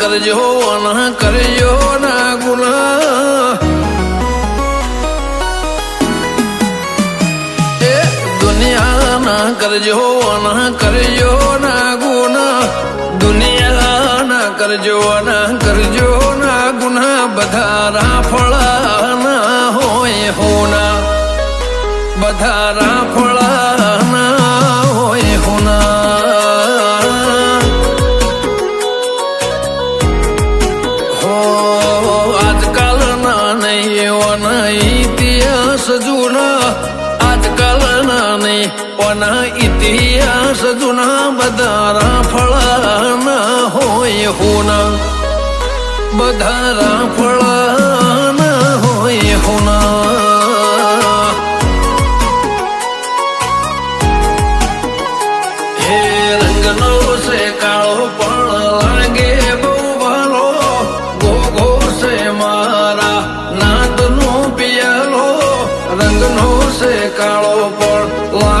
કરજો ના કરજો, ના ગુના એ દુનિયાના કરજો ના કરજો, ના ગુના દુનિયાના કરજો ના કરજો, ના ગુના બધા ના હોય, હોના. બધા રાફળાના નહીં ઓના ઇતિહાસ જૂના બધા રાફળાના હોય હોના બધા રાફળાના હોય હોના હે રંગનો છે કાળો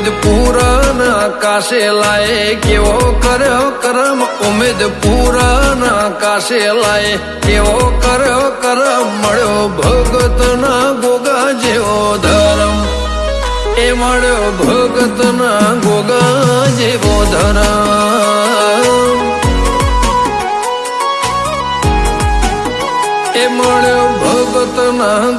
ઉમેદ પૂરણ આકાશે લાયે કેવો કર્યો કરમ? ઉમેદ પૂરણ આકાશે લાયે કેવો કર્યો કરમ? મળ્યો ભગતના ગોગા જેવો ધરમ. એ મળ્યો ભગતના ગોગા જેવો ધરમ. એ મળ્યો ભગતના